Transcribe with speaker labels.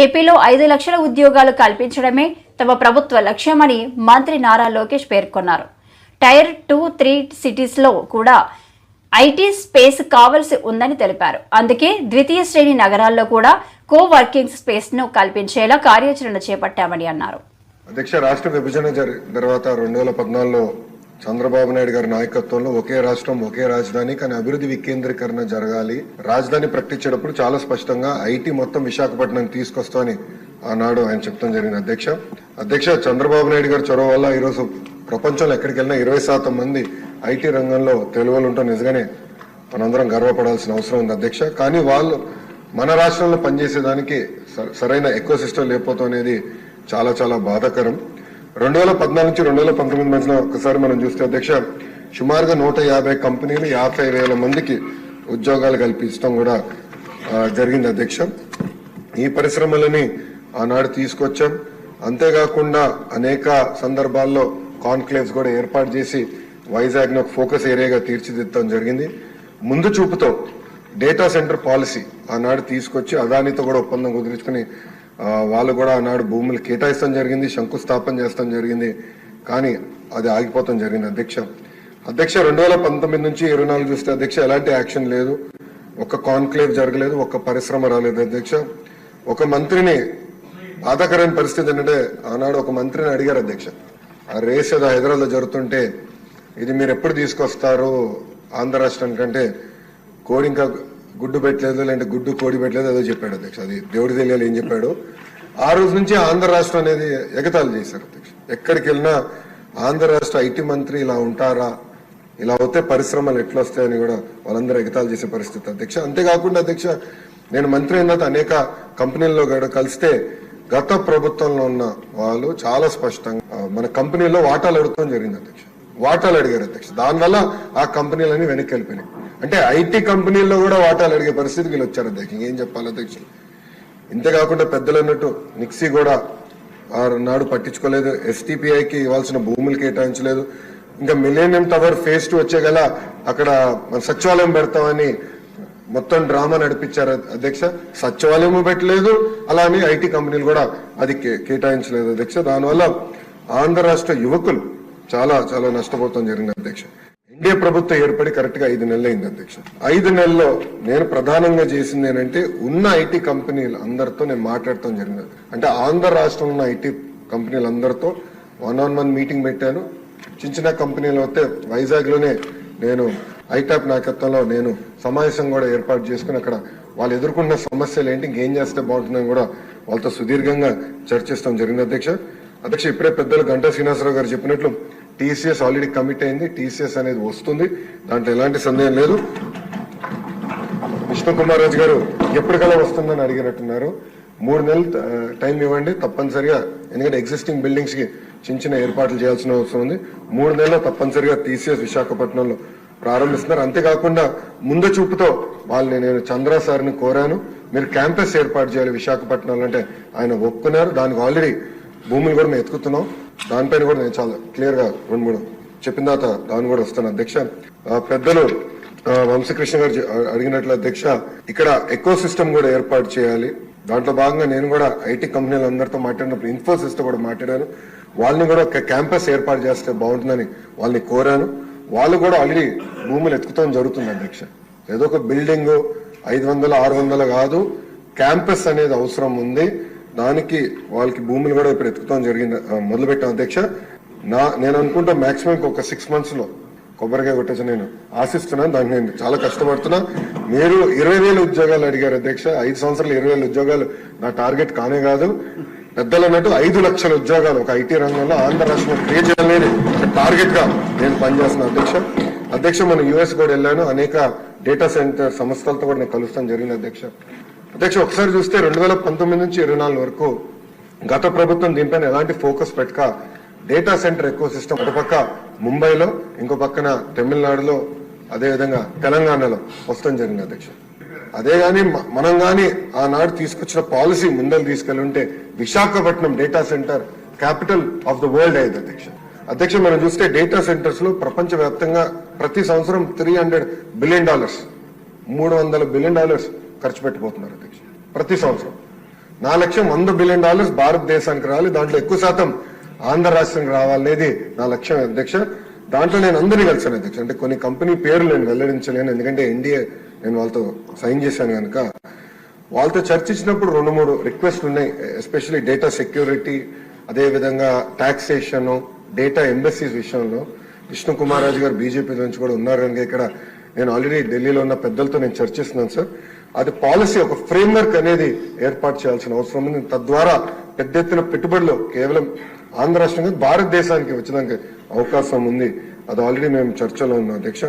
Speaker 1: ఏపీలో ఐదు లక్షల ఉద్యోగాలు కల్పించడమే తమ ప్రభుత్వ లక్ష్యమని మంత్రి నారా లోకేష్ పేర్కొన్నారు. టైర్ టూ త్రీ సిటీస్లో కూడా ఐటీ స్పేస్ కావలసి ఉందని తెలిపారు. అందుకే ద్వితీయ శ్రేణి నగరాల్లో కూడా కో వర్కింగ్ స్పేస్ను కల్పించేలా కార్యాచరణ చేపట్టామని అన్నారు.
Speaker 2: అధ్యక్ష రాష్ట్ర విభజన తర్వాత రెండు వేల పద్నాలుగులో చంద్రబాబు నాయుడు గారి నాయకత్వంలో ఒకే రాష్ట్రం ఒకే రాజధాని కానీ అభివృద్ధి వికేంద్రీకరణ జరగాలి. రాజధాని ప్రకటించేటప్పుడు చాలా స్పష్టంగా ఐటీ మొత్తం విశాఖపట్నం తీసుకొస్తామని ఆనాడు ఆయన చెప్తాం జరిగింది. అధ్యక్ష అధ్యక్ష చంద్రబాబు నాయుడు గారి చొరవ వల్ల ఈరోజు ప్రపంచంలో ఎక్కడికి వెళ్ళినా ఇరవై శాతం మంది ఐటీ రంగంలో తెలుగులు ఉంటాం నిజంగానే మనందరం గర్వపడాల్సిన అవసరం ఉంది అధ్యక్ష. కానీ వాళ్ళు మన రాష్ట్రంలో పనిచేసేదానికి స- సరైన ఎక్కువ సిస్టమ్ లేకపోవడం అనేది చాలా చాలా బాధాకరం. రెండు వేల పద్నాలుగు నుంచి రెండు వేల పంతొమ్మిది మధ్యలో ఒకసారి మనం చూస్తే అధ్యక్ష సుమారుగా నూట యాభై కంపెనీలు యాభై వేల మందికి ఉద్యోగాలు కల్పించడం కూడా జరిగింది అధ్యక్ష. ఈ పరిశ్రమలని ఆనాడు తీసుకొచ్చాం. అంతేకాకుండా అనేక సందర్భాల్లో కాన్క్లేవ్స్ కూడా ఏర్పాటు చేసి వైజాగ్ ఒక ఫోకస్ ఏరియాగా తీర్చిదిద్దడం జరిగింది. ముందు చూపుతో డేటా సెంటర్ పాలసీ ఆనాడు తీసుకొచ్చి అదానితో కూడా ఒప్పందం కుదుర్చుకుని వాళ్ళు కూడా ఆనాడు భూములు కేటాయిస్తాం జరిగింది శంకుస్థాపన చేస్తాం జరిగింది. కానీ అది ఆగిపోతాం జరిగింది అధ్యక్ష. అధ్యక్ష రెండు వేల పంతొమ్మిది నుంచి ఇరవై నాలుగు చూస్తే అధ్యక్ష ఎలాంటి యాక్షన్ లేదు. ఒక్క కాన్క్లేవ్ జరగలేదు ఒక్క పరిశ్రమ రాలేదు అధ్యక్ష. ఒక మంత్రిని బాధాకరమైన పరిస్థితి ఏంటంటే ఆనాడు ఒక మంత్రిని అడిగారు అధ్యక్ష. ఆ రేస్ ఏదో హైదరాబాద్ జరుగుతుంటే ఇది మీరు ఎప్పుడు తీసుకొస్తారు ఆంధ్ర రాష్ట్రానికంటే? కోడింకా కోడి ఇంకా గుడ్డు పెట్టలేదు లేదంటే గుడ్డు కోడి పెట్టలేదు ఏదో చెప్పాడు అధ్యక్ష. అది దేవుడి తెలియాలి ఏం చెప్పాడు. ఆ రోజు నుంచి ఆంధ్ర రాష్ట్రం అనేది ఎగతాలు చేశారు అధ్యక్ష. ఎక్కడికి వెళ్ళినా ఆంధ్ర రాష్ట్ర ఐటీ మంత్రి ఇలా ఉంటారా ఇలా అవుతే పరిశ్రమలు ఎట్లా వస్తాయని కూడా వాళ్ళందరూ ఎగతాళి చేసే పరిస్థితి అధ్యక్ష. అంతేకాకుండా అధ్యక్ష నేను మంత్రి అయిన అనేక కంపెనీల్లో కూడా కలిస్తే గత ప్రభుత్వంలో ఉన్న వాళ్ళు చాలా స్పష్టంగా మన కంపెనీలో వాటాలు అడగడం జరిగింది అధ్యక్ష. వాటాలు అడిగారు అధ్యక్ష. దానివల్ల ఆ కంపెనీలన్నీ వెనక్కి వెళ్ళిపోయినాయి. అంటే ఐటీ కంపెనీల్లో కూడా వాటాలు అడిగే పరిస్థితి వీళ్ళు వచ్చారు అధ్యక్ష. ఏం చెప్పాలి అధ్యక్ష? ఇంతేకాకుండా పెద్దలు అన్నట్టు నిక్సీ కూడా ఆ నాడు పట్టించుకోలేదు. ఎస్టీపీఐకి ఇవ్వాల్సిన భూములు కేటాయించలేదు. ఇంకా మిలేనియం టవర్ ఫేజ్ టూ వచ్చే గల అక్కడ సచివాలయం పెడతామని మొత్తం డ్రామా నడిపించారు అధ్యక్ష. సచివాలయం పెట్టలేదు. అలానే ఐటీ కంపెనీలు కూడా అది కేటాయించలేదు అధ్యక్ష. దానివల్ల ఆంధ్ర రాష్ట్ర యువకులు చాలా చాలా నష్టపోతాం జరిగింది అధ్యక్ష. ఎన్డీఏ ప్రభుత్వం ఏర్పడి కరెక్ట్గా ఐదు నెలలు అయింది అధ్యక్ష. ఐదు నెలల్లో నేను ప్రధానంగా చేసింది ఏంటంటే ఉన్న ఐటీ కంపెనీలు అందరితో నేను మాట్లాడటం జరిగింది. అంటే ఆంధ్ర రాష్ట్రంలో ఉన్న ఐటీ కంపెనీలు అందరితో వన్ ఆన్ వన్ మీటింగ్ పెట్టాను. చిన్న చిన్న కంపెనీలు అయితే వైజాగ్లోనే నేను ఐటాప్ నాయకత్వంలో నేను సమావేశం కూడా ఏర్పాటు చేసుకుని అక్కడ వాళ్ళు ఎదుర్కొన్న సమస్యలు ఏంటి ఇంకేం చేస్తే బాగుంటుందని కూడా వాళ్ళతో సుదీర్ఘంగా చర్చిస్తాం జరిగింది అధ్యక్ష. అధ్యక్ష ఇప్పుడే పెద్దలు గంటా శ్రీనివాసరావు గారు చెప్పినట్లు టీసీఎస్ ఆల్రెడీ కమిట్ అయింది. టీసీఎస్ అనేది వస్తుంది. దాంట్లో ఎలాంటి సందేహం లేదు. విష్ణు కుమార్ రాజు గారు ఎప్పటికల్లా వస్తుందని అడిగినట్టున్నారు. మూడు నెలలు టైం ఇవ్వండి. తప్పనిసరిగా ఎందుకంటే ఎగ్జిస్టింగ్ బిల్డింగ్స్కి చిన్న చిన్న ఏర్పాట్లు చేయాల్సిన అవసరం ఉంది. మూడు నెలల్లో తప్పనిసరిగా టీసీఎస్ విశాఖపట్నంలో ప్రారంభిస్తున్నారు. అంతేకాకుండా ముందు చూపుతో వాళ్ళని నేను చంద్ర సార్ని కోరాను. మీరు క్యాంపస్ ఏర్పాటు చేయాలి విశాఖపట్నంలో అంటే ఆయన ఒప్పుకున్నారు. దానికి ఆల్రెడీ భూములు కూడా మేము ఎత్తుకుతున్నాం. దానిపైన కూడా నేను చాలా క్లియర్గా రెండు మూడు చెప్పిన తర్వాత దాని కూడా వస్తాను. అధ్యక్ష పెద్దలు వంశకృష్ణ గారు అడిగినట్లు అధ్యక్ష ఇక్కడ ఎకో సిస్టమ్ కూడా ఏర్పాటు చేయాలి. దాంట్లో భాగంగా నేను కూడా ఐటీ కంపెనీలు అందరితో మాట్లాడినప్పుడు ఇన్ఫోసిస్తో కూడా మాట్లాడాను. వాళ్ళని కూడా ఒక క్యాంపస్ ఏర్పాటు చేస్తే బాగుంటుందని వాళ్ళని కోరాను. వాళ్ళు కూడా ఆల్రెడీ భూములు ఎత్తుకుతాం జరుగుతుంది అధ్యక్ష. ఏదో ఒక బిల్డింగ్ ఐదు వందలు ఆరు వందలు కాదు క్యాంపస్ అనేది అవసరం ఉంది. దానికి వాళ్ళకి భూములు కూడా ఇప్పుడు ఎత్తుకుతాం జరిగింది ఆ, మొదలు పెట్టాం అధ్యక్ష. నా నేను అనుకుంటా మాక్సిమం ఒక సిక్స్ మంత్స్లో కొబ్బరికాయ కొట్టేసి నేను ఆశిస్తున్నాను దానికి నేను చాలా కష్టపడుతున్నా. మీరు ఇరవై వేల ఉద్యోగాలు అడిగారు అధ్యక్ష ఐదు సంవత్సరాలు ఇరవై వేల ఉద్యోగాలు నా టార్గెట్ కానే కాదు. పెద్దలు అన్నట్టు ఐదు లక్షల ఉద్యోగాలు ఒక ఐటీ రంగంలో ఆంధ్ర రాష్ట్రంలో క్రియేట్ చేయాలనేది టార్గెట్గా నేను పనిచేస్తున్నా అధ్యక్ష. అధ్యక్ష మనం యుఎస్ కూడా వెళ్ళాను అనేక డేటా సెంటర్ సంస్థలతో కూడా నేను కలుస్తాను జరిగింది అధ్యక్ష. అధ్యక్ష ఒకసారి చూస్తే రెండు వేల పంతొమ్మిది నుంచి ఇరవై నాలుగు వరకు గత ప్రభుత్వం దీనిపైన ఎలాంటి ఫోకస్ పెట్టక డేటా సెంటర్ ఎక్కువ సిస్టమ్ ఒక పక్క ముంబైలో ఇంకో పక్కన తమిళనాడులో అదేవిధంగా తెలంగాణలో వస్తాం జరిగింది అధ్యక్ష. అదే గాని మనం గాని ఆనాడు తీసుకొచ్చిన పాలసీ ముందలు తీసుకెళ్ళి ఉంటే Visakhapatnam data centre capital of the world అయ్యేది అధ్యక్ష. అధ్యక్ష మనం చూస్తే డేటా సెంటర్స్లో ప్రపంచవ్యాప్తంగా ప్రతి సంవత్సరం త్రీ హండ్రెడ్ బిలియన్ డాలర్స్ మూడు వందల బిలియన్ డాలర్స్ ఖర్చు పెట్టిపోతున్నారు అధ్యక్ష. ప్రతి సంవత్సరం. నా లక్ష్యం వంద బిలియన్ డాలర్స్ భారతదేశానికి రావాలి దాంట్లో ఎక్కువ శాతం ఆంధ్ర రాష్ట్రానికి రావాలనేది నా లక్ష్యం అధ్యక్ష. దాంట్లో నేను అందరినీ కలిసాను అధ్యక్ష. అంటే కొన్ని కంపెనీ పేర్లు నేను వెల్లడించలేను ఎందుకంటే ఎన్డీఏ నేను వాళ్ళతో సైన్ చేశాను కనుక. వాళ్ళతో చర్చించినప్పుడు రెండు మూడు రిక్వెస్ట్ ఉన్నాయి ఎస్పెషల్లీ డేటా సెక్యూరిటీ అదేవిధంగా టాక్సేషన్ డేటా ఎంబసీస్ విషయంలో. విష్ణు కుమార్ రాజు గారు బీజేపీ నుంచి కూడా ఉన్నారు కనుక ఇక్కడ నేను ఆల్రెడీ ఢిల్లీలో ఉన్న పెద్దలతో నేను చర్చిస్తున్నాను సార్. అది పాలసీ ఒక ఫ్రేమ్వర్క్ అనేది ఏర్పాటు చేయాల్సిన అవసరం ఉంది. తద్వారా పెద్ద ఎత్తున పెట్టుబడులు కేవలం ఆంధ్ర రాష్ట్రం భారతదేశానికి వచ్చడానికి అవకాశం ఉంది. అది ఆల్రెడీ మేము చర్చలో ఉన్నాం. అధ్యక్ష